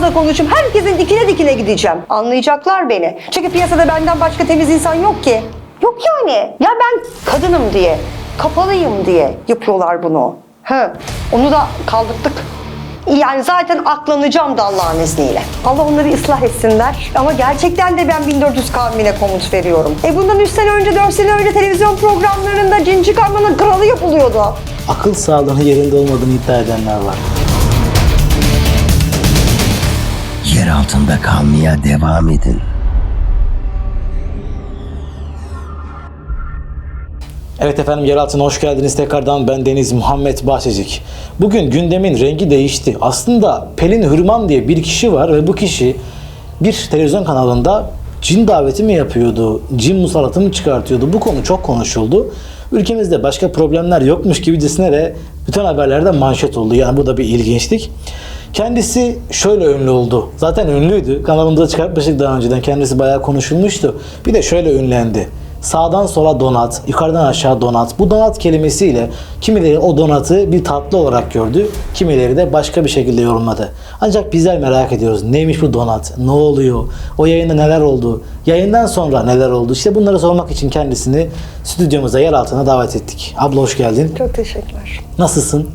fazla konuşayım. Herkesin dikine dikine gideceğim. Anlayacaklar beni. Çünkü piyasada benden başka temiz insan yok ki. Yok yani. Ya ben kadınım diye, kapalıyım diye yapıyorlar bunu. He, onu da kaldırdık. Yani zaten aklanacağım da Allah'ın izniyle. Allah onları ıslah etsinler. Ama gerçekten de ben 1400 kavmine komut veriyorum. E bundan 3 sene önce, 4 sene önce televizyon programlarında cin çıkarmanın kralı yapılıyordu. Akıl sağlığının yerinde olmadığını iddia edenler var. Altında kalmaya devam edin. Evet efendim yer altına hoş geldiniz tekrardan ben Deniz Muhammed Bahçecik. Bugün gündemin rengi değişti. Aslında Pelin Hürman diye bir kişi var ve bu kişi bir televizyon kanalında cin daveti mi yapıyordu, cin musallatı mı çıkartıyordu bu konu çok konuşuldu. Ülkemizde başka problemler yokmuş gibicesine de bütün haberlerde manşet oldu. Yani bu da bir ilginçlik. Kendisi şöyle ünlü oldu. Zaten ünlüydü. Kanalımda çıkartmıştık daha önceden. Kendisi bayağı konuşulmuştu. Bir de şöyle ünlendi. Sağdan sola donat, yukarıdan aşağı donat. Bu donat kelimesiyle kimileri o donatı bir tatlı olarak gördü, kimileri de başka bir şekilde yorumladı. Ancak bizler merak ediyoruz. Neymiş bu donat? Ne oluyor? O yayında neler oldu? Yayından sonra neler oldu? İşte bunları sormak için kendisini stüdyomuza yer altına davet ettik. Abla hoş geldin. Çok teşekkürler. Nasılsın?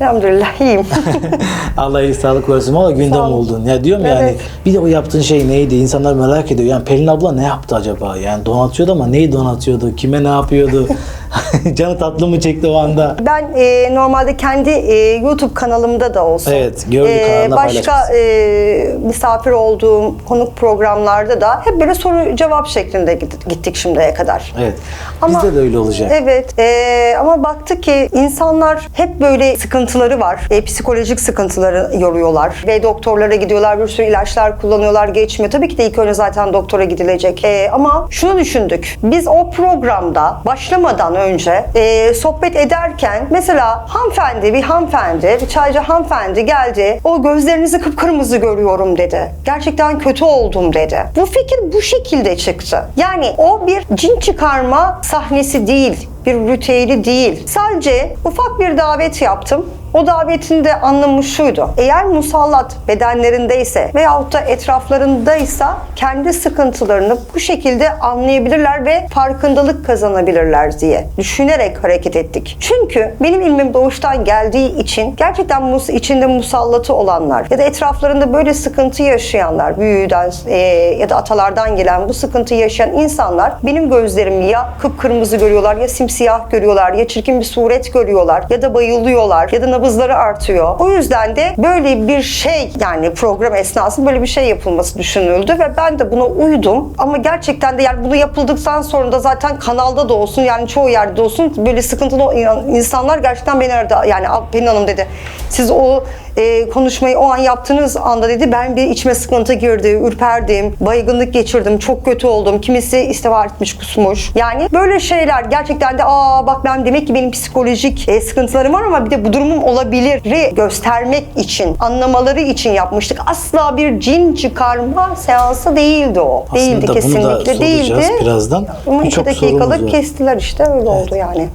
Elhamdülillah iyiyim. Allah iyi sağlık versin ama gündem ol. oldun. Ya diyorum yani Evet. bir de o yaptığın şey neydi? İnsanlar merak ediyor. Yani Pelin abla ne yaptı acaba? Yani donatıyordu ama neyi donatıyordu? Kime ne yapıyordu? Canı tatlı mı çekti o anda? Ben e, normalde kendi e, YouTube kanalımda da olsun. Evet, gördük, kanalında Başka e, misafir olduğum konuk programlarda da hep böyle soru cevap şeklinde git- gittik şimdiye kadar. Evet. Ama- Bizde de öyle olacak. Evet e, ama baktık ki insanlar hep böyle sıkıntıları var. E, psikolojik sıkıntıları yoruyorlar. Ve doktorlara gidiyorlar bir sürü ilaçlar kullanıyorlar geçmiyor. Tabii ki de ilk önce zaten doktora gidilecek. E, ama şunu düşündük. Biz o programda başlamadan önce e, sohbet ederken mesela hanımefendi bir hanımefendi bir çaycı hanımefendi geldi. O gözlerinizi kıpkırmızı görüyorum dedi. Gerçekten kötü oldum dedi. Bu fikir bu şekilde çıktı. Yani o bir cin çıkarma sahnesi değil bir ritüeli değil. Sadece ufak bir davet yaptım. O davetin de anlamı şuydu. Eğer musallat bedenlerindeyse veyahut da etraflarındaysa kendi sıkıntılarını bu şekilde anlayabilirler ve farkındalık kazanabilirler diye düşünerek hareket ettik. Çünkü benim ilmim doğuştan geldiği için gerçekten mus içinde musallatı olanlar ya da etraflarında böyle sıkıntı yaşayanlar, büyüden e, ya da atalardan gelen bu sıkıntıyı yaşayan insanlar benim gözlerimi ya kıpkırmızı görüyorlar ya simsiyah görüyorlar ya çirkin bir suret görüyorlar ya da bayılıyorlar ya da nabızları artıyor. O yüzden de böyle bir şey yani program esnasında böyle bir şey yapılması düşünüldü ve ben de buna uydum. Ama gerçekten de yani bunu yapıldıktan sonra da zaten kanalda da olsun yani çoğu yerde de olsun böyle sıkıntılı insanlar gerçekten beni aradı. Yani Pelin Hanım dedi siz o e, konuşmayı o an yaptığınız anda dedi ben bir içime sıkıntı girdi, ürperdim, baygınlık geçirdim, çok kötü oldum. Kimisi istifa etmiş, kusmuş. Yani böyle şeyler gerçekten de aa bak ben demek ki benim psikolojik e, sıkıntılarım var ama bir de bu durumum olabilir göstermek için, anlamaları için yapmıştık. Asla bir cin çıkarma seansı değildi o. değildi Aslında da kesinlikle değildi. birazdan. Ama iki Birçok dakikalık sorumuz var. kestiler işte öyle oldu yani.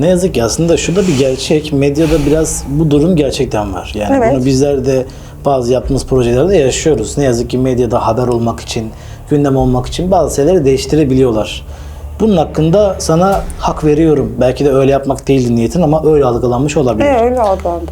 Ne yazık ki aslında şurada bir gerçek. Medyada biraz bu durum gerçekten var. Yani Evet. bunu bizler de bazı yaptığımız projelerde yaşıyoruz. Ne yazık ki medyada haber olmak için, gündem olmak için bazı şeyleri değiştirebiliyorlar. Bunun hakkında sana hak veriyorum. Belki de öyle yapmak değildi niyetin ama öyle algılanmış olabilir. Evet öyle algılandı.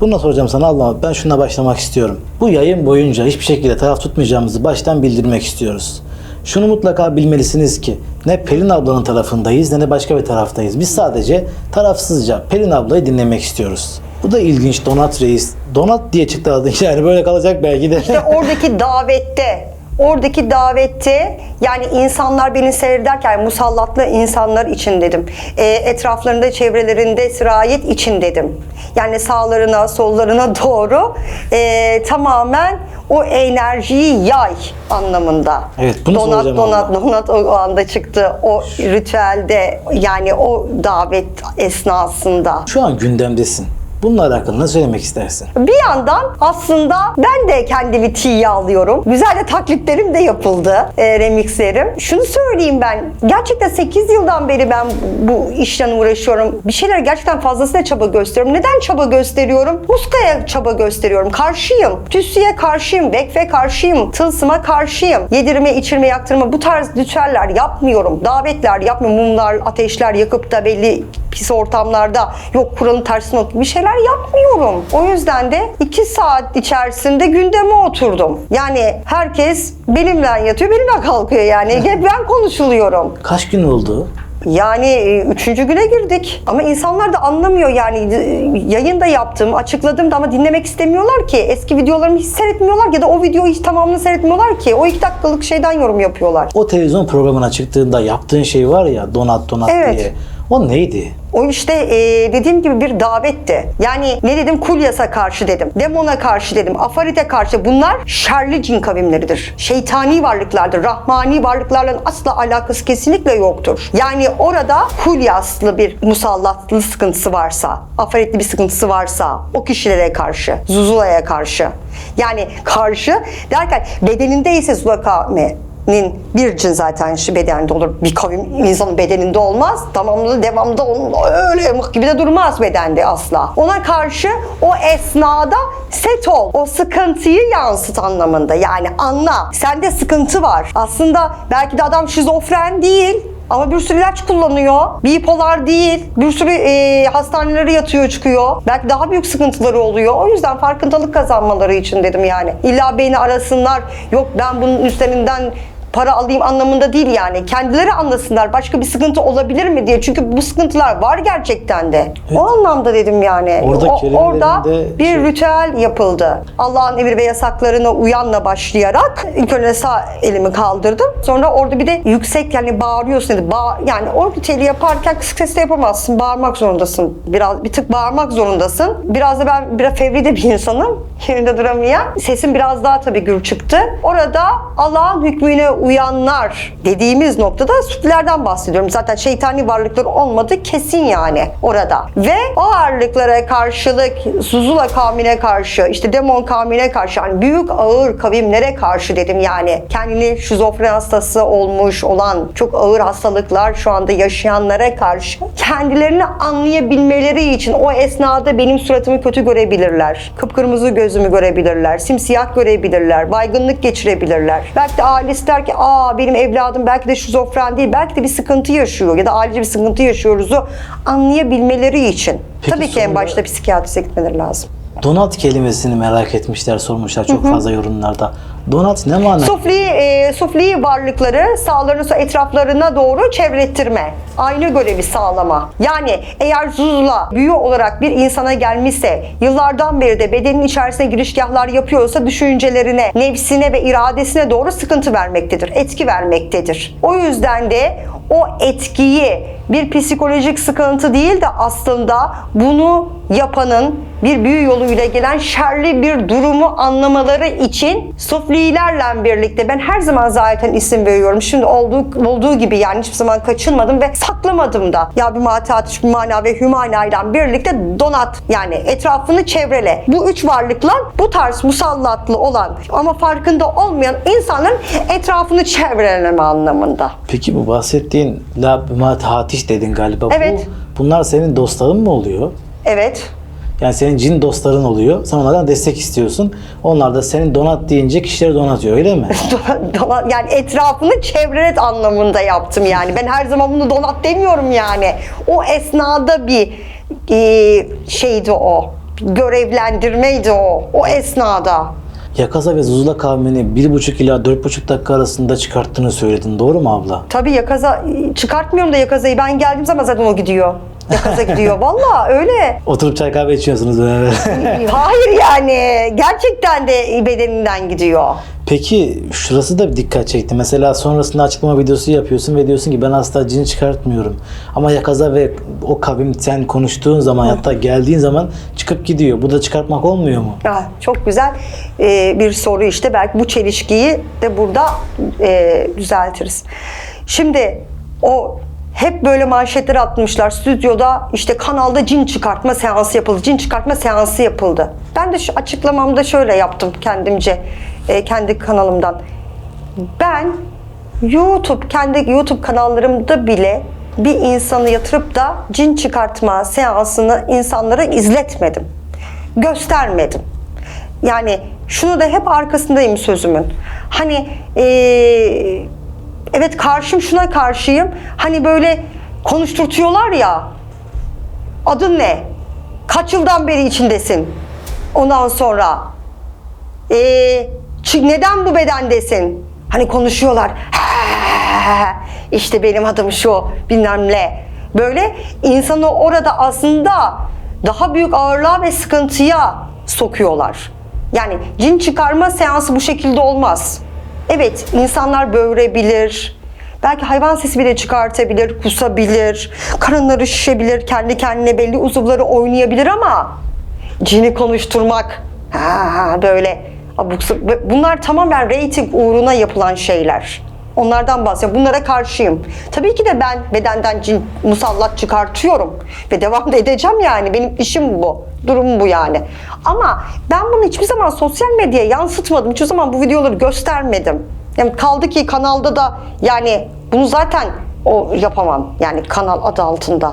Bundan soracağım sana Allah ben şuna başlamak istiyorum. Bu yayın boyunca hiçbir şekilde taraf tutmayacağımızı baştan bildirmek istiyoruz. Şunu mutlaka bilmelisiniz ki ne Pelin ablanın tarafındayız ne de başka bir taraftayız. Biz sadece tarafsızca Pelin ablayı dinlemek istiyoruz. Bu da ilginç Donat Reis. Donat diye çıktı adın yani böyle kalacak belki de. İşte oradaki davette oradaki davette yani insanlar beni seyrederken musallatlı insanlar için dedim. E, etraflarında, çevrelerinde sirayet için dedim. Yani sağlarına, sollarına doğru e, tamamen o enerjiyi yay anlamında. Evet, bunu donat, donat, abla. donat o anda çıktı. O ritüelde yani o davet esnasında. Şu an gündemdesin. Bununla alakalı ne söylemek istersin? Bir yandan aslında ben de kendimi tiye alıyorum. Güzel de taklitlerim de yapıldı. E, remixlerim. Şunu söyleyeyim ben. Gerçekten 8 yıldan beri ben bu işten uğraşıyorum. Bir şeyler gerçekten fazlasıyla çaba gösteriyorum. Neden çaba gösteriyorum? Muskaya çaba gösteriyorum. Karşıyım. Tüsüye karşıyım. Bekfe karşıyım. Tılsıma karşıyım. Yedirme, içirme, yaktırma bu tarz ritüeller yapmıyorum. Davetler yapmıyorum. Mumlar, ateşler yakıp da belli pis ortamlarda yok kuralın tersine bir şeyler yapmıyorum. O yüzden de iki saat içerisinde gündeme oturdum. Yani herkes benimle yatıyor, benimle kalkıyor yani. Hep ben konuşuluyorum. Kaç gün oldu? Yani e, üçüncü güne girdik. Ama insanlar da anlamıyor yani e, yayında yaptım, açıkladım da ama dinlemek istemiyorlar ki. Eski videolarımı hiç seyretmiyorlar ya da o videoyu hiç tamamını seyretmiyorlar ki. O iki dakikalık şeyden yorum yapıyorlar. O televizyon programına çıktığında yaptığın şey var ya donat donat Evet. diye. O neydi? O işte e, dediğim gibi bir davetti. Yani ne dedim? Kulyas'a karşı dedim. Demona karşı dedim. Afarit'e karşı. Bunlar şerli cin kavimleridir. Şeytani varlıklardır. Rahmani varlıklarla asla alakası kesinlikle yoktur. Yani orada Kulyaslı bir musallatlı sıkıntısı varsa, afaritli bir sıkıntısı varsa o kişilere karşı, Zuzula'ya karşı. Yani karşı derken bedeninde ise Zulakame nin bir cin zaten şu bedende olur. Bir kavim insanın bedeninde olmaz. Tamamlı onun öyle mıh gibi de durmaz bedende asla. Ona karşı o esnada set ol. O sıkıntıyı yansıt anlamında. Yani anla. Sende sıkıntı var. Aslında belki de adam şizofren değil. Ama bir sürü ilaç kullanıyor. Bipolar değil. Bir sürü e, hastanelere yatıyor çıkıyor. Belki daha büyük sıkıntıları oluyor. O yüzden farkındalık kazanmaları için dedim yani. İlla beni arasınlar. Yok ben bunun üzerinden para alayım anlamında değil yani. Kendileri anlasınlar başka bir sıkıntı olabilir mi diye. Çünkü bu sıkıntılar var gerçekten de. O anlamda dedim yani. Orada O- orada bir şey- ritüel yapıldı. Allah'ın emir ve yasaklarına uyanla başlayarak ilk önce sağ elimi kaldırdım. Sonra orada bir de yüksek yani bağırıyorsun dedi. Bağ, yani o ritüeli yaparken kısık sesle yapamazsın. Bağırmak zorundasın. Biraz bir tık bağırmak zorundasın. Biraz da ben biraz fevri de bir insanım. Yerinde duramayan. Sesim biraz daha tabii gür çıktı. Orada Allah'ın hükmüne uyanlar dediğimiz noktada sütlerden bahsediyorum. Zaten şeytani varlıklar olmadı kesin yani orada. Ve o varlıklara karşılık Zuzula kavmine karşı, işte demon kavmine karşı, yani büyük ağır kavimlere karşı dedim yani. Kendini şizofren hastası olmuş olan çok ağır hastalıklar şu anda yaşayanlara karşı kendilerini anlayabilmeleri için o esnada benim suratımı kötü görebilirler. Kıpkırmızı gözümü görebilirler. Simsiyah görebilirler. Baygınlık geçirebilirler. Belki de ailesi der ki aa benim evladım belki de şizofren değil. Belki de bir sıkıntı yaşıyor ya da ailece bir sıkıntı yaşıyoruzu anlayabilmeleri için. Peki Tabii ki en başta psikiyatriste gitmeleri lazım. Donat kelimesini merak etmişler, sormuşlar çok fazla yorumlarda. Donat ne mana? Sufli, e, sufli varlıkları sağlarını etraflarına doğru çevrettirme. Aynı görevi sağlama. Yani eğer zuzla büyü olarak bir insana gelmişse, yıllardan beri de bedenin içerisine girişgahlar yapıyorsa düşüncelerine, nefsine ve iradesine doğru sıkıntı vermektedir. Etki vermektedir. O yüzden de o etkiyi bir psikolojik sıkıntı değil de aslında bunu yapanın bir büyü yoluyla gelen şerli bir durumu anlamaları için suflilerle birlikte ben her zaman zaten isim veriyorum. Şimdi olduğu, olduğu gibi yani hiçbir zaman kaçınmadım ve saklamadım da. Ya bir mataat, bir mana ve hümana ile birlikte donat yani etrafını çevrele. Bu üç varlıkla bu tarz musallatlı olan ama farkında olmayan insanların etrafını çevreleme anlamında. Peki bu bahsettiğin la hatiş dedin galiba. Evet. Bu, bunlar senin dostların mı oluyor? Evet. Yani senin cin dostların oluyor. Sen onlardan destek istiyorsun. Onlar da senin donat deyince kişileri donatıyor öyle mi? Donat- yani etrafını çevrelet anlamında yaptım yani. Ben her zaman bunu donat demiyorum yani. O esnada bir e, şeydi o. Görevlendirmeydi o. O esnada. Yakaza ve Zuzula kavmini bir buçuk ila dört buçuk dakika arasında çıkarttığını söyledin. Doğru mu abla? Tabii yakaza çıkartmyorum da yakazayı. Ben geldiğim zaman zaten o gidiyor. Yakaza gidiyor. Vallahi öyle. Oturup çay kahve içiyorsunuz beraber. Hayır yani. Gerçekten de bedeninden gidiyor. Peki şurası da bir dikkat çekti. Mesela sonrasında açıklama videosu yapıyorsun ve diyorsun ki ben asla cin çıkartmıyorum. Ama Yakaza ve o kavim sen konuştuğun zaman hatta geldiğin zaman çıkıp gidiyor. Bu da çıkartmak olmuyor mu? Ah, çok güzel Ee, bir soru işte. Belki bu çelişkiyi de burada e, düzeltiriz. Şimdi o hep böyle manşetler atmışlar. Stüdyoda işte kanalda cin çıkartma seansı yapıldı. Cin çıkartma seansı yapıldı. Ben de şu açıklamamda şöyle yaptım kendimce. E, kendi kanalımdan. Ben YouTube, kendi YouTube kanallarımda bile bir insanı yatırıp da cin çıkartma seansını insanlara izletmedim. Göstermedim. Yani şunu da hep arkasındayım sözümün. Hani eee, evet karşım şuna karşıyım. Hani böyle konuşturtuyorlar ya. Adın ne? Kaç yıldan beri içindesin? Ondan sonra ee, çı- neden bu bedendesin? Hani konuşuyorlar. işte benim adım şu bilmem ne. Böyle insanı orada aslında daha büyük ağırlığa ve sıkıntıya sokuyorlar. Yani cin çıkarma seansı bu şekilde olmaz. Evet insanlar böğürebilir. Belki hayvan sesi bile çıkartabilir, kusabilir, karınları şişebilir, kendi kendine belli uzuvları oynayabilir ama cini konuşturmak ha, böyle bunlar tamamen reyting uğruna yapılan şeyler. Onlardan bahsediyorum. Bunlara karşıyım. Tabii ki de ben bedenden cin musallat çıkartıyorum ve devam da edeceğim yani. Benim işim bu. Durum bu yani. Ama ben bunu hiçbir zaman sosyal medyaya yansıtmadım. Hiçbir zaman bu videoları göstermedim. Yani kaldı ki kanalda da yani bunu zaten o yapamam. Yani kanal adı altında.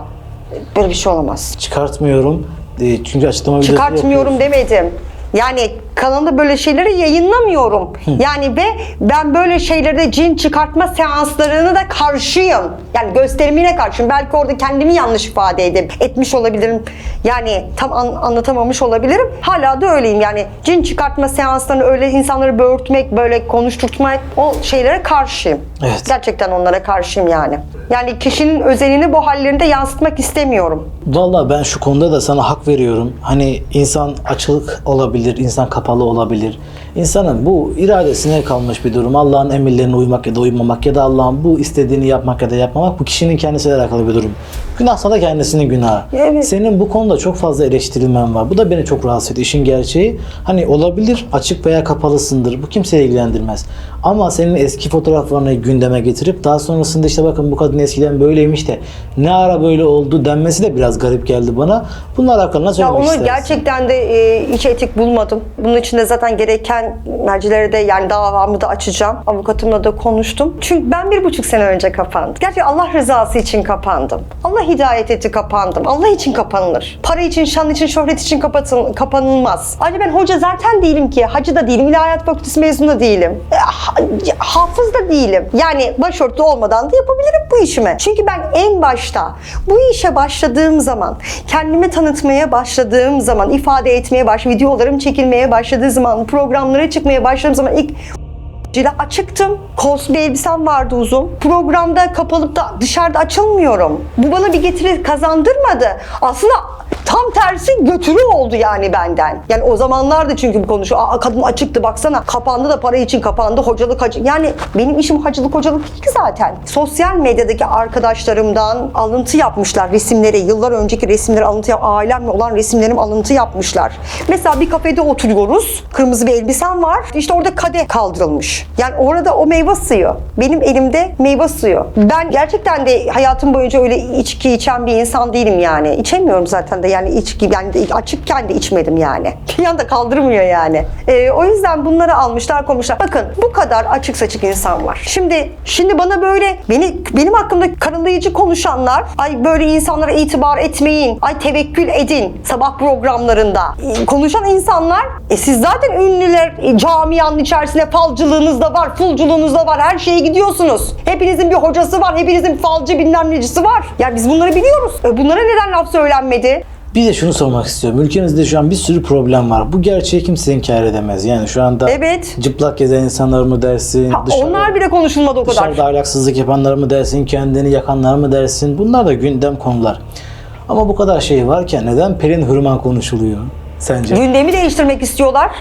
Böyle bir şey olamaz. Çıkartmıyorum. E, çünkü açıklama Çıkartmıyorum demedim. Yani kanalda böyle şeyleri yayınlamıyorum. Yani ve ben böyle şeylerde cin çıkartma seanslarını da karşıyım. Yani gösterimine karşıyım. Belki orada kendimi yanlış ifade edip etmiş olabilirim. Yani tam an- anlatamamış olabilirim. Hala da öyleyim. Yani cin çıkartma seanslarını öyle insanları böğürtmek, böyle konuşturtmak o şeylere karşıyım. Evet. Gerçekten onlara karşıyım yani. Yani kişinin özelini bu hallerinde yansıtmak istemiyorum. Vallahi ben şu konuda da sana hak veriyorum. Hani insan açılık olabilir, insan kapalı olabilir. İnsanın bu iradesine kalmış bir durum. Allah'ın emirlerine uymak ya da uymamak ya da Allah'ın bu istediğini yapmak ya da yapmamak bu kişinin kendisiyle alakalı bir durum. Günahsa da kendisinin günahı. Evet. Senin bu konuda çok fazla eleştirilmen var. Bu da beni çok rahatsız ediyor. İşin gerçeği hani olabilir açık veya kapalısındır. Bu kimseyi ilgilendirmez. Ama senin eski fotoğraflarını gündeme getirip daha sonrasında işte bakın bu kadın eskiden böyleymiş de ne ara böyle oldu denmesi de biraz garip geldi bana. Bununla alakalı ne Ya söylemek onu istersin? gerçekten de e, hiç etik bulmadım. Bunun için de zaten gereken mercilere de yani davamı da açacağım. Avukatımla da konuştum. Çünkü ben bir buçuk sene önce kapandım. Gerçekten Allah rızası için kapandım. Allah hidayet etti kapandım. Allah için kapanılır. Para için, şan için, şöhret için kapatın, kapanılmaz. Ayrıca ben hoca zaten değilim ki. Hacı da değilim. İlahiyat fakültesi mezunu da değilim. E, ha- hafız da değilim. Yani başörtü olmadan da yapabilirim bu işimi. Çünkü ben en başta bu işe başladığım zaman, kendimi tanıtmaya başladığım zaman, ifade etmeye baş, videolarım çekilmeye başladığı zaman, programlara çıkmaya başladığım zaman ilk ile açıktım. Kos bir elbisem vardı uzun. Programda kapalıp da dışarıda açılmıyorum. Bu bana bir getiri kazandırmadı. Aslında tam tersi götürü oldu yani benden. Yani o zamanlarda çünkü bu konuşuyor. Aa kadın açıktı baksana. Kapandı da para için kapandı. Hocalık hacı. Yani benim işim hacılık hocalık değil ki zaten. Sosyal medyadaki arkadaşlarımdan alıntı yapmışlar resimleri. Yıllar önceki resimleri alıntı yap. Ailemle olan resimlerim alıntı yapmışlar. Mesela bir kafede oturuyoruz. Kırmızı bir elbisem var. İşte orada kadeh kaldırılmış. Yani orada o meyve suyu. Benim elimde meyve suyu. Ben gerçekten de hayatım boyunca öyle içki içen bir insan değilim yani. İçemiyorum zaten de yani yani de açıkken de içmedim yani. Bir anda kaldırmıyor yani. Ee, o yüzden bunları almışlar koymuşlar. Bakın bu kadar açık saçık insan var. Şimdi şimdi bana böyle beni benim hakkımda karalayıcı konuşanlar ay böyle insanlara itibar etmeyin. Ay tevekkül edin sabah programlarında. Ee, Konuşan insanlar e siz zaten ünlüler e, camianın içerisinde falcılığınız da var, fulculuğunuz da var. Her şeye gidiyorsunuz. Hepinizin bir hocası var. Hepinizin falcı bilmem necisi var. Ya biz bunları biliyoruz. E, bunlara neden laf söylenmedi? Bir de şunu sormak istiyorum. Ülkemizde şu an bir sürü problem var. Bu gerçeği kimse inkar edemez. Yani şu anda Evet. cıplak gezen insanlar mı dersin? Ha, dışarıda- onlar bile konuşulmadı o kadar. Dışarıda ahlaksızlık yapanlar mı dersin, kendini yakanlar mı dersin? Bunlar da gündem konular. Ama bu kadar şey varken neden Pelin Hürman konuşuluyor sence? Gündemi değiştirmek istiyorlar.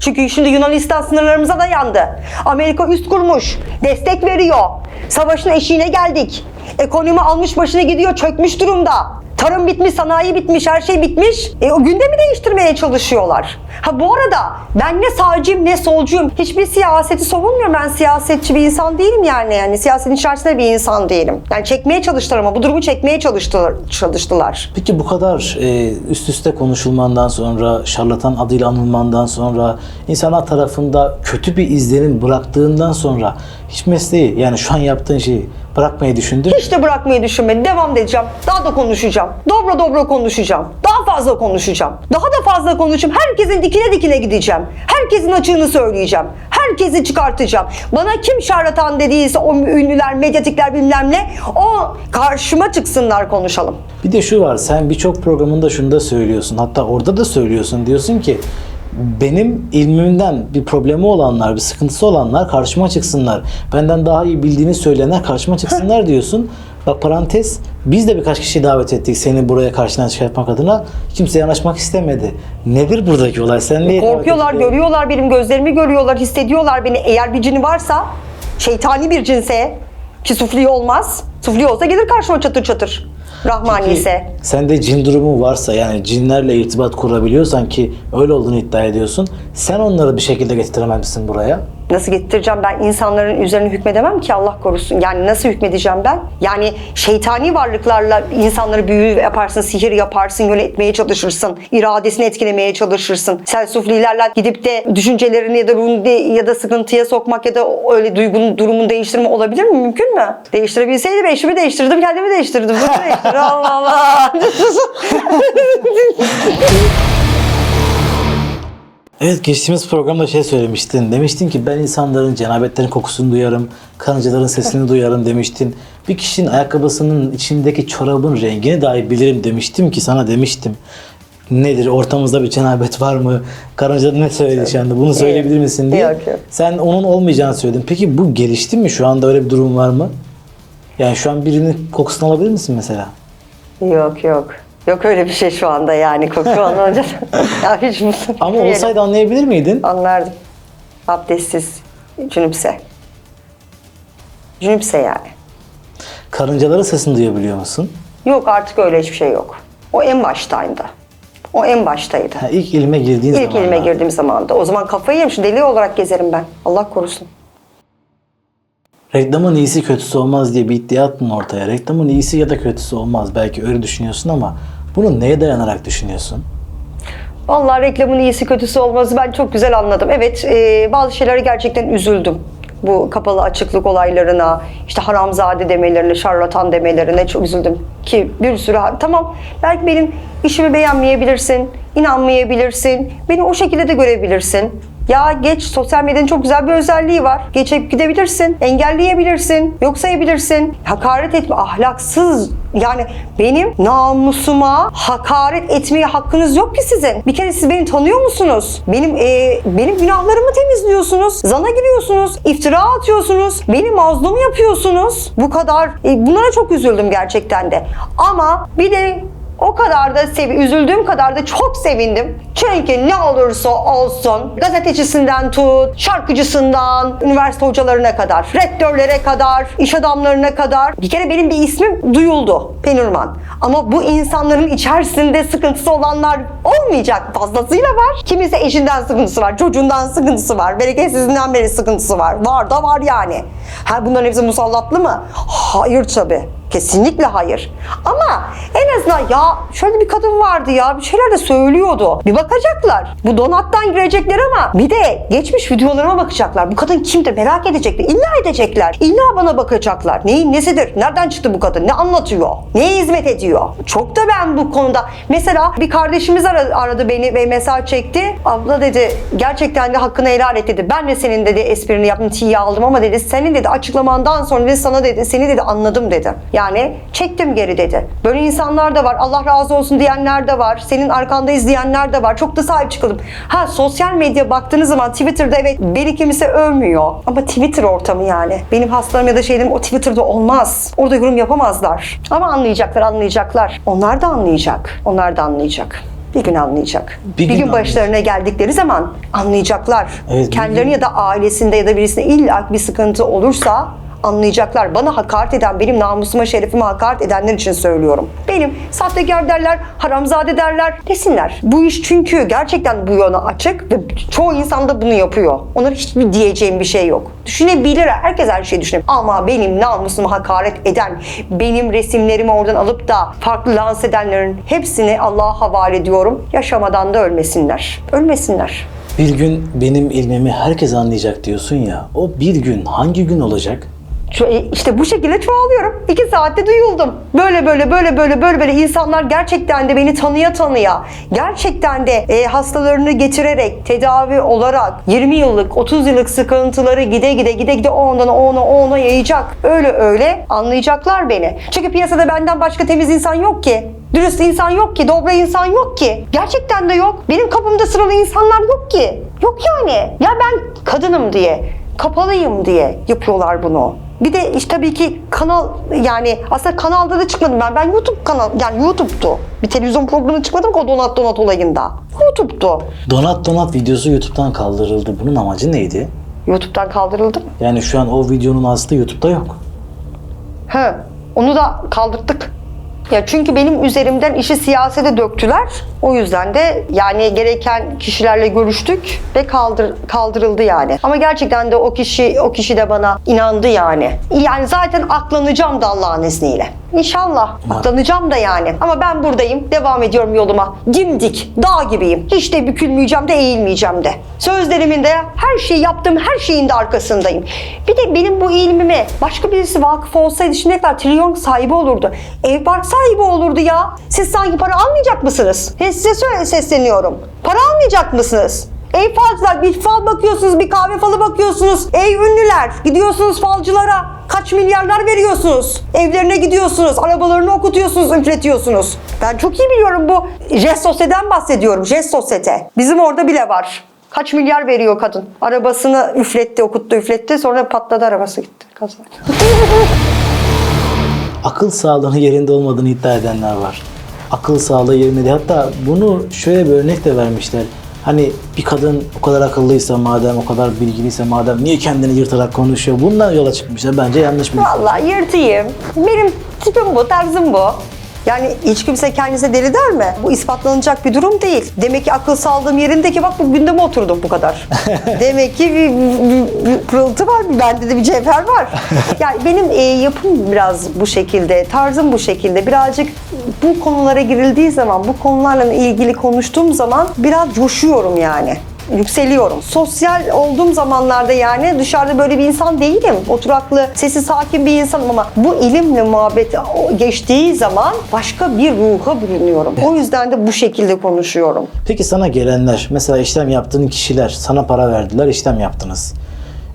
Çünkü şimdi Yunanistan sınırlarımıza dayandı. Amerika üst kurmuş, destek veriyor. Savaşın eşiğine geldik. Ekonomi almış başına gidiyor, çökmüş durumda. Tarım bitmiş, sanayi bitmiş, her şey bitmiş. E, o gündemi değiştirmeye çalışıyorlar. Ha bu arada ben ne sağcıyım ne solcuyum. Hiçbir siyaseti savunmuyorum. Ben siyasetçi bir insan değilim yani. Yani siyasetin içerisinde bir insan değilim. Yani çekmeye çalıştılar ama bu durumu çekmeye çalıştılar. çalıştılar. Peki bu kadar e, üst üste konuşulmandan sonra, şarlatan adıyla anılmandan sonra, insanlar tarafında kötü bir izlenim bıraktığından sonra hiç mesleği yani şu an yaptığın şeyi bırakmayı düşündün? Hiç de bırakmayı düşünmedim. Devam edeceğim. Daha da konuşacağım. Dobra dobra konuşacağım. Daha fazla konuşacağım. Daha da fazla konuşacağım. Herkesin dikine dikine gideceğim. Herkesin açığını söyleyeceğim. Herkesi çıkartacağım. Bana kim şarlatan dediyse o ünlüler, medyatikler bilmem ne o karşıma çıksınlar konuşalım. Bir de şu var, sen birçok programında şunu da söylüyorsun. Hatta orada da söylüyorsun. Diyorsun ki benim ilmimden bir problemi olanlar, bir sıkıntısı olanlar karşıma çıksınlar. Benden daha iyi bildiğini söyleyenler karşıma çıksınlar diyorsun. Bak parantez, biz de birkaç kişi davet ettik seni buraya karşına çıkartmak adına. Kimse yanaşmak istemedi. Nedir buradaki olay? Sen niye Korkuyorlar, görüyorlar benim gözlerimi görüyorlar, hissediyorlar beni. Eğer bir cini varsa, şeytani bir cinse ki sufli olmaz. Sufli olsa gelir karşıma çatır çatır. Rahmani Peki, ise. Sende cin durumu varsa yani cinlerle irtibat kurabiliyorsan ki öyle olduğunu iddia ediyorsun. Sen onları bir şekilde getiremez misin buraya? Nasıl getireceğim ben insanların üzerine hükmedemem ki Allah korusun. Yani nasıl hükmedeceğim ben? Yani şeytani varlıklarla insanları büyü yaparsın, sihir yaparsın, yönetmeye çalışırsın. iradesini etkilemeye çalışırsın. Sen suflilerle gidip de düşüncelerini ya da ruhunu ya da sıkıntıya sokmak ya da öyle duygunun durumunu değiştirme olabilir mi? Mümkün mü? Değiştirebilseydim eşimi değiştirdim, kendimi değiştirdim. Allah Allah. Evet geçtiğimiz programda şey söylemiştin. Demiştin ki ben insanların cenabetlerin kokusunu duyarım, karıncaların sesini duyarım demiştin. Bir kişinin ayakkabısının içindeki çorabın rengini dahi bilirim demiştim ki sana demiştim. Nedir? Ortamızda bir cenabet var mı? Karınca ne söyledi şu anda? Bunu söyleyebilir misin diye. Yok, yok. Sen onun olmayacağını söyledin. Peki bu gelişti mi? Şu anda öyle bir durum var mı? Yani şu an birinin kokusunu alabilir misin mesela? yok yok. Yok öyle bir şey şu anda yani koku anlayınca. ya hiç Ama olsaydı anlayabilir miydin? Anlardım. Abdestsiz, cünüpse. Cünüpse yani. Karıncaların sesini duyabiliyor musun? Yok artık öyle hiçbir şey yok. O en baştaydı. O en baştaydı. Ha, ilk ilime girdiğin İlk zaman. ilime girdiğim zamanda. O zaman kafayı yemiş, deli olarak gezerim ben. Allah korusun. Reklamın iyisi kötüsü olmaz diye bir iddia attın ortaya. Reklamın iyisi ya da kötüsü olmaz. Belki öyle düşünüyorsun ama bunu neye dayanarak düşünüyorsun? Vallahi reklamın iyisi kötüsü olmazı ben çok güzel anladım. Evet e, bazı şeylere gerçekten üzüldüm. Bu kapalı açıklık olaylarına, işte haramzade demelerine, şarlatan demelerine çok üzüldüm. Ki bir sürü, tamam belki benim işimi beğenmeyebilirsin, inanmayabilirsin, beni o şekilde de görebilirsin. Ya geç sosyal medyanın çok güzel bir özelliği var. Geçip gidebilirsin, engelleyebilirsin, yok sayabilirsin. Hakaret etme, ahlaksız yani benim namusuma hakaret etmeye hakkınız yok ki sizin. Bir kere siz beni tanıyor musunuz? Benim e, benim günahlarımı temizliyorsunuz. Zana giriyorsunuz. iftira atıyorsunuz. Beni mazlum yapıyorsunuz. Bu kadar. E, bunlara çok üzüldüm gerçekten de. Ama bir de o kadar da sev üzüldüğüm kadar da çok sevindim. Çünkü ne olursa olsun gazetecisinden tut, şarkıcısından, üniversite hocalarına kadar, rektörlere kadar, iş adamlarına kadar bir kere benim bir ismim duyuldu Penurman. Ama bu insanların içerisinde sıkıntısı olanlar olmayacak. Fazlasıyla var. Kimisi eşinden sıkıntısı var, çocuğundan sıkıntısı var, bereketsizliğinden beri sıkıntısı var. Var da var yani. Ha bunların hepsi musallatlı mı? Hayır tabii. Kesinlikle hayır. Ama en azından ya şöyle bir kadın vardı ya bir şeyler de söylüyordu. Bir bakacaklar. Bu donattan girecekler ama bir de geçmiş videolarıma bakacaklar. Bu kadın kimdir merak edecekler. İlla edecekler. İlla bana bakacaklar. Neyin nesidir? Nereden çıktı bu kadın? Ne anlatıyor? Neye hizmet ediyor? Çok da ben bu konuda. Mesela bir kardeşimiz aradı, beni ve mesaj çekti. Abla dedi gerçekten de hakkını helal et dedi. Ben de senin dedi esprini yaptım, tiye aldım ama dedi senin dedi açıklamandan sonra dedi sana dedi seni dedi anladım dedi. Yani çektim geri dedi. Böyle insanlar da var. Allah razı olsun diyenler de var. Senin arkanda izleyenler de var. Çok da sahip çıkalım. Ha sosyal medya baktığınız zaman Twitter'da evet beni kimse övmüyor. Ama Twitter ortamı yani. Benim hastalarım ya da şeylerim o Twitter'da olmaz. Orada yorum yapamazlar. Ama anlayacaklar anlayacaklar. Onlar da anlayacak. Onlar da anlayacak. Bir gün anlayacak. Bir Bir, gün gün başlarına geldikleri zaman anlayacaklar. Evet, gün- ya da ailesinde ya da birisinde illa bir sıkıntı olursa Anlayacaklar. Bana hakaret eden, benim namusuma, şerefime hakaret edenler için söylüyorum. Benim sahtekar derler, haramzade derler. Desinler. Bu iş çünkü gerçekten bu yana açık ve çoğu insan da bunu yapıyor. Onlara hiçbir diyeceğim bir şey yok. Düşünebilir. Herkes her şeyi düşünebilir. Ama benim namusuma hakaret eden, benim resimlerimi oradan alıp da farklı lanse edenlerin hepsini Allah'a havale ediyorum. Yaşamadan da ölmesinler. Ölmesinler. Bir gün benim ilmimi herkes anlayacak diyorsun ya. O bir gün hangi gün olacak? Şu- e, işte bu şekilde çoğalıyorum. İki saatte duyuldum. Böyle böyle böyle böyle böyle böyle insanlar gerçekten de beni tanıya tanıya, gerçekten de e, hastalarını getirerek, tedavi olarak 20 yıllık, 30 yıllık sıkıntıları gide gide gide gide ondan ona ona yayacak. Öyle öyle anlayacaklar beni. Çünkü piyasada benden başka temiz insan yok ki. Dürüst insan yok ki, dobra insan yok ki. Gerçekten de yok. Benim kapımda sıralı insanlar yok ki. Yok yani. Ya ben kadınım diye, kapalıyım diye yapıyorlar bunu. Bir de işte tabii ki kanal yani aslında kanalda da çıkmadım ben. Ben YouTube kanal yani YouTube'tu. Bir televizyon programına çıkmadım ki o Donat Donat olayında. YouTube'tu. Donat Donat videosu YouTube'dan kaldırıldı. Bunun amacı neydi? YouTube'dan kaldırıldı mı? Yani şu an o videonun aslı YouTube'da yok. He, onu da kaldırdık. Ya çünkü benim üzerimden işi siyasete döktüler. O yüzden de yani gereken kişilerle görüştük ve kaldır, kaldırıldı yani. Ama gerçekten de o kişi o kişi de bana inandı yani. Yani zaten aklanacağım da Allah'ın izniyle. İnşallah aklanacağım da yani. Ama ben buradayım. Devam ediyorum yoluma. Dimdik, dağ gibiyim. Hiç de bükülmeyeceğim de eğilmeyeceğim de. Sözlerimin de her şeyi yaptığım her şeyin de arkasındayım. Bir de benim bu ilmime başka birisi vakıf olsaydı şimdi ne kadar trilyon sahibi olurdu. Ev bark sahibi olurdu ya. Siz sanki para almayacak mısınız? Size söyle sesleniyorum. Para almayacak mısınız? Ey falcılar bir fal bakıyorsunuz, bir kahve falı bakıyorsunuz. Ey ünlüler gidiyorsunuz falcılara. Kaç milyarlar veriyorsunuz. Evlerine gidiyorsunuz, arabalarını okutuyorsunuz, üfletiyorsunuz. Ben çok iyi biliyorum bu Jest bahsediyorum. Jest. Bizim orada bile var. Kaç milyar veriyor kadın. Arabasını üfletti, okuttu, üfletti. Sonra patladı arabası gitti. Kaza. Akıl sağlığının yerinde olmadığını iddia edenler var. Akıl sağlığı yerinde. Hatta bunu şöyle bir örnek de vermişler. Hani bir kadın o kadar akıllıysa madem, o kadar bilgiliyse madem niye kendini yırtarak konuşuyor? Bundan yola çıkmışlar. Bence yanlış bir Vallahi yırtayım. Benim tipim bu, tarzım bu. Yani hiç kimse kendisine deli der mi? Bu ispatlanacak bir durum değil. Demek ki akıl sağlığım yerinde ki bak bu gündeme oturdum bu kadar. Demek ki bir, bir- bir pırıltı var, bende de bir cevher var. yani benim e, yapım biraz bu şekilde, tarzım bu şekilde. Birazcık bu konulara girildiği zaman, bu konularla ilgili konuştuğum zaman biraz coşuyorum yani yükseliyorum. Sosyal olduğum zamanlarda yani dışarıda böyle bir insan değilim. Oturaklı, sesi sakin bir insanım ama bu ilimle muhabbet geçtiği zaman başka bir ruha bürünüyorum. O yüzden de bu şekilde konuşuyorum. Peki sana gelenler, mesela işlem yaptığın kişiler sana para verdiler, işlem yaptınız.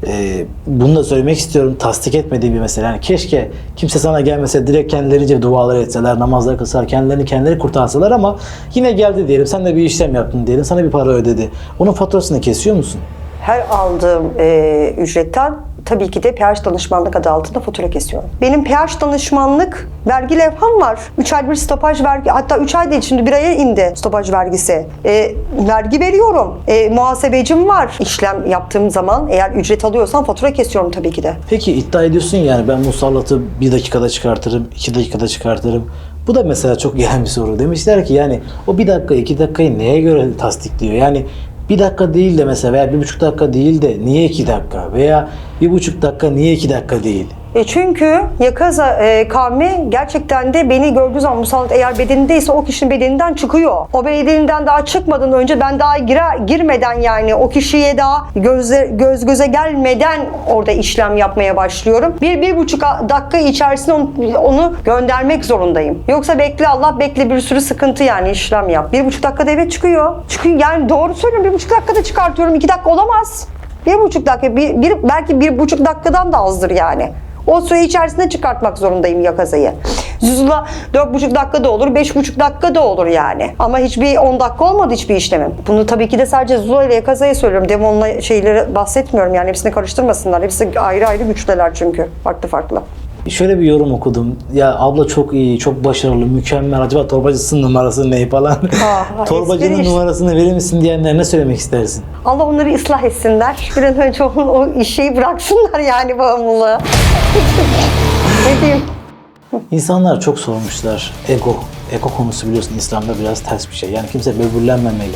Ee, bunu da söylemek istiyorum. Tasdik etmediği bir mesele. Yani keşke kimse sana gelmese direkt kendilerince dualar etseler, namazlar kılsalar, kendilerini kendileri kurtarsalar ama yine geldi diyelim. Sen de bir işlem yaptın diyelim. Sana bir para ödedi. Onun faturasını kesiyor musun? Her aldığım e, ücretten tabii ki de pH danışmanlık adı altında fatura kesiyorum. Benim pH danışmanlık vergi levham var. 3 ay bir stopaj vergi, hatta 3 ay değil şimdi bir aya indi stopaj vergisi. E, vergi veriyorum. E, muhasebecim var. İşlem yaptığım zaman eğer ücret alıyorsam fatura kesiyorum tabii ki de. Peki iddia ediyorsun yani ben musallatı bir dakikada çıkartırım, iki dakikada çıkartırım. Bu da mesela çok gelen bir soru. Demişler ki yani o bir dakika, iki dakikayı neye göre tasdikliyor? Yani bir dakika değil de mesela veya bir buçuk dakika değil de niye iki dakika? Veya bir buçuk dakika niye iki dakika değil? E çünkü Yakaza e, kavmi gerçekten de beni gördüğü zaman musallat eğer bedenindeyse o kişinin bedeninden çıkıyor. O bedeninden daha çıkmadan önce ben daha girer, girmeden yani o kişiye daha gözle, göz göze gelmeden orada işlem yapmaya başlıyorum. Bir, bir buçuk dakika içerisinde onu, onu göndermek zorundayım. Yoksa bekle Allah bekle bir sürü sıkıntı yani işlem yap. Bir buçuk dakikada evet çıkıyor. Çıkıyor yani doğru söylüyorum bir buçuk dakikada çıkartıyorum. iki dakika olamaz. Bir buçuk dakika, bir, bir, belki bir buçuk dakikadan da azdır yani. O süre içerisinde çıkartmak zorundayım yakazayı. Zuzula 4,5 dakika da olur, 5,5 dakika da olur yani. Ama hiçbir 10 dakika olmadı hiçbir işlemim. Bunu tabii ki de sadece Zula ile yakazaya söylüyorum. Demonla şeyleri bahsetmiyorum yani hepsini karıştırmasınlar. Hepsi ayrı ayrı güçteler çünkü. Farklı farklı. Şöyle bir yorum okudum. Ya abla çok iyi, çok başarılı, mükemmel. Acaba torbacısının numarası ne falan. Aa, Torbacının espri işte. numarasını verir misin diyenler ne söylemek istersin? Allah onları ıslah etsinler. Bir an önce onun o işi bıraksınlar yani bağımlılığı. ne diyeyim? İnsanlar çok sormuşlar. Ego. Ego konusu biliyorsun İslam'da biraz ters bir şey. Yani kimse böbürlenmemeli.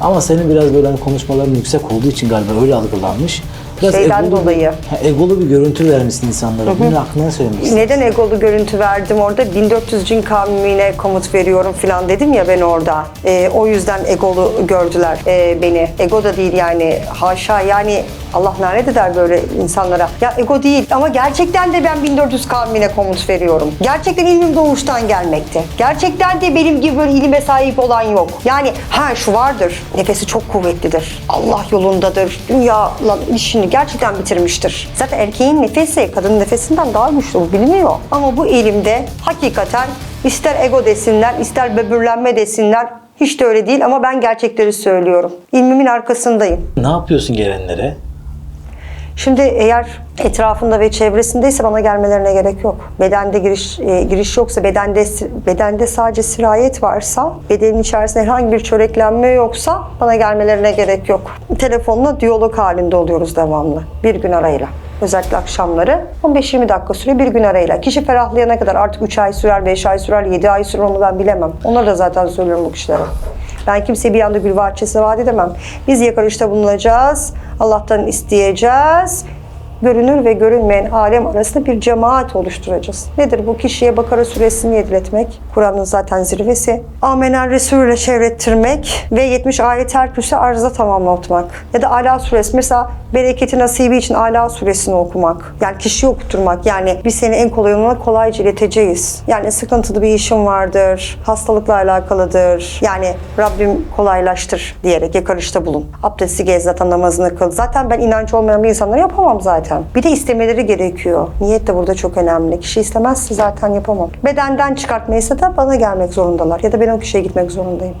Ama senin biraz böyle hani konuşmaların yüksek olduğu için galiba öyle algılanmış. Biraz Şeyden egolu bir- dolayı. Ha, egolu bir görüntü vermişsin insanlara. Bunun aklına istersin? Neden egolu görüntü verdim orada? 1400 cin kavmine komut veriyorum falan dedim ya ben orada. Ee, o yüzden egolu gördüler ee, beni. Ego da değil yani haşa yani Allah lanet eder böyle insanlara. Ya ego değil ama gerçekten de ben 1400 kavmine komut veriyorum. Gerçekten ilmim doğuştan gelmekte. Gerçekten de benim gibi böyle ilime sahip olan yok. Yani ha şu vardır. Nefesi çok kuvvetlidir. Allah yolundadır. Dünyayla işini gerçekten bitirmiştir. Zaten erkeğin nefesi kadının nefesinden daha güçlü bu biliniyor. Ama bu elimde hakikaten ister ego desinler, ister böbürlenme desinler hiç de öyle değil ama ben gerçekleri söylüyorum. İlmimin arkasındayım. Ne yapıyorsun gelenlere? Şimdi eğer etrafında ve çevresindeyse bana gelmelerine gerek yok. Bedende giriş e, giriş yoksa, bedende bedende sadece sirayet varsa, bedenin içerisinde herhangi bir çöreklenme yoksa bana gelmelerine gerek yok. Telefonla diyalog halinde oluyoruz devamlı. Bir gün arayla. Özellikle akşamları 15-20 dakika süre bir gün arayla. Kişi ferahlayana kadar artık 3 ay sürer, 5 ay sürer, 7 ay sürer onu ben bilemem. Onları da zaten söylüyorum bu kişilere. Ben kimseye bir anda gül bahçesi vaat edemem. Biz yakarışta bulunacağız. Allah'tan isteyeceğiz. Görünür ve görünmeyen alem arasında bir cemaat oluşturacağız. Nedir bu? Kişiye Bakara suresini yediletmek. Kur'an'ın zaten zirvesi. Amener Resulü'yle çevrettirmek ve 70 ayet-el kürsü arıza tamamlatmak. Ya da Ala suresi. Mesela bereketi nasibi için Ala suresini okumak. Yani kişiyi okutturmak. Yani biz seni en kolay yoluna kolayca ileteceğiz. Yani sıkıntılı bir işin vardır. Hastalıkla alakalıdır. Yani Rabbim kolaylaştır diyerek yakarışta bulun. Abdesti gez zaten namazını kıl. Zaten ben inanç olmayan bir insanları yapamam zaten. Bir de istemeleri gerekiyor. Niyet de burada çok önemli. Kişi istemezse zaten yapamam. Bedenden çıkartmaysa da bana gelmek zorundalar. Ya da ben o kişiye gitmek zorundayım.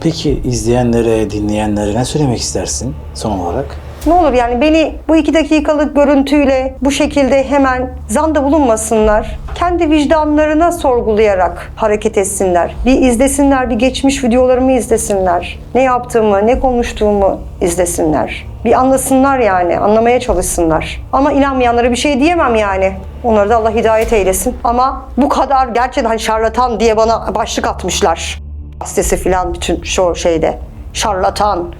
Peki izleyenlere, dinleyenlere ne söylemek istersin son olarak? Ne olur yani beni bu iki dakikalık görüntüyle bu şekilde hemen zanda bulunmasınlar. Kendi vicdanlarına sorgulayarak hareket etsinler. Bir izlesinler, bir geçmiş videolarımı izlesinler. Ne yaptığımı, ne konuştuğumu izlesinler. Bir anlasınlar yani, anlamaya çalışsınlar. Ama inanmayanlara bir şey diyemem yani. Onları da Allah hidayet eylesin. Ama bu kadar gerçekten şarlatan diye bana başlık atmışlar. Gazetesi falan bütün şu şeyde. Şarlatan,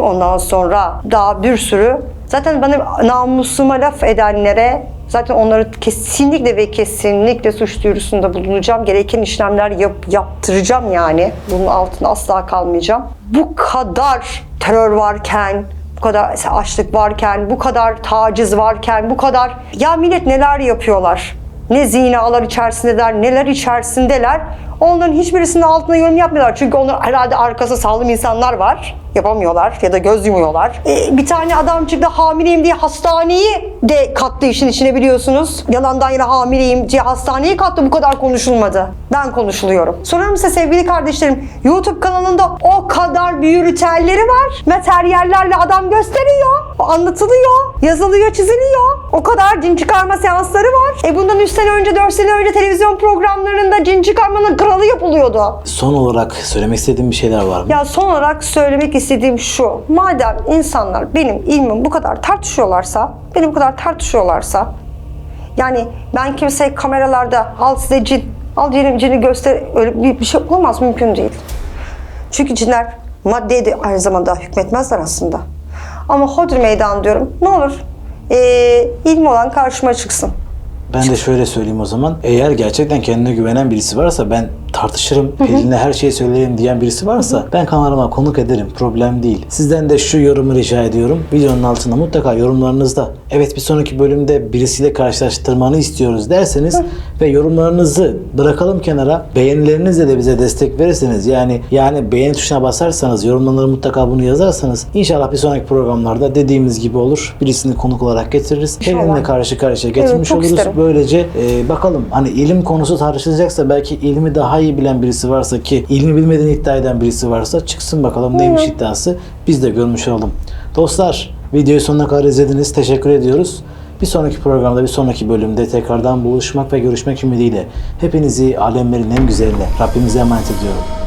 Ondan sonra daha bir sürü. Zaten bana namusuma laf edenlere zaten onları kesinlikle ve kesinlikle suç duyurusunda bulunacağım. Gereken işlemler yap, yaptıracağım yani. Bunun altında asla kalmayacağım. Bu kadar terör varken, bu kadar açlık varken, bu kadar taciz varken, bu kadar... Ya millet neler yapıyorlar? Ne zinalar içerisindeler, neler içerisindeler. Onların hiçbirisinin altına yorum yapmıyorlar. Çünkü onlar herhalde arkası sağlam insanlar var. Yapamıyorlar ya da göz yumuyorlar. Ee, bir tane adam çıktı hamileyim diye hastaneyi de kattı işin içine biliyorsunuz. Yalandan yine hamileyim diye hastaneyi kattı bu kadar konuşulmadı. Ben konuşuluyorum. Sorarım size sevgili kardeşlerim. YouTube kanalında o kadar büyürütelleri var. Materyallerle adam gösteriyor. Anlatılıyor. Yazılıyor, çiziliyor. O kadar cin çıkarma seansları var. E bundan 3 sene önce, 4 sene önce televizyon programlarında cin çıkarmanın kralı yapılıyordu. Son olarak söylemek istediğin bir şeyler var mı? Ya son olarak söylemek istediğim şu. Madem insanlar benim ilmim bu kadar tartışıyorlarsa, beni bu kadar tartışıyorlarsa, yani ben kimseye kameralarda al size cin, al cini, cini göster, öyle bir, bir şey olmaz mümkün değil. Çünkü cinler maddeye de aynı zamanda hükmetmezler aslında. Ama hodri meydan diyorum. Ne olur ee, ilmi olan karşıma çıksın. Ben de şöyle söyleyeyim o zaman. Eğer gerçekten kendine güvenen birisi varsa ben tartışırım, Pelin'e her şeyi söylerim diyen birisi varsa ben kanalıma konuk ederim. Problem değil. Sizden de şu yorumu rica ediyorum. Videonun altında mutlaka yorumlarınızda evet bir sonraki bölümde birisiyle karşılaştırmanı istiyoruz derseniz ve yorumlarınızı bırakalım kenara. Beğenilerinizle de bize destek verirseniz yani yani beğeni tuşuna basarsanız yorumlarınızı mutlaka bunu yazarsanız inşallah bir sonraki programlarda dediğimiz gibi olur. Birisini konuk olarak getiririz. Pelin'le karşı karşıya getirmiş çok oluruz. isterim. Böylece e, bakalım hani ilim konusu tartışılacaksa belki ilmi daha iyi bilen birisi varsa ki ilmi bilmediğini iddia eden birisi varsa çıksın bakalım neymiş iddiası biz de görmüş olalım. Dostlar videoyu sonuna kadar izlediniz. Teşekkür ediyoruz. Bir sonraki programda, bir sonraki bölümde tekrardan buluşmak ve görüşmek ümidiyle hepinizi alemlerin en güzeline Rabbimize emanet ediyorum.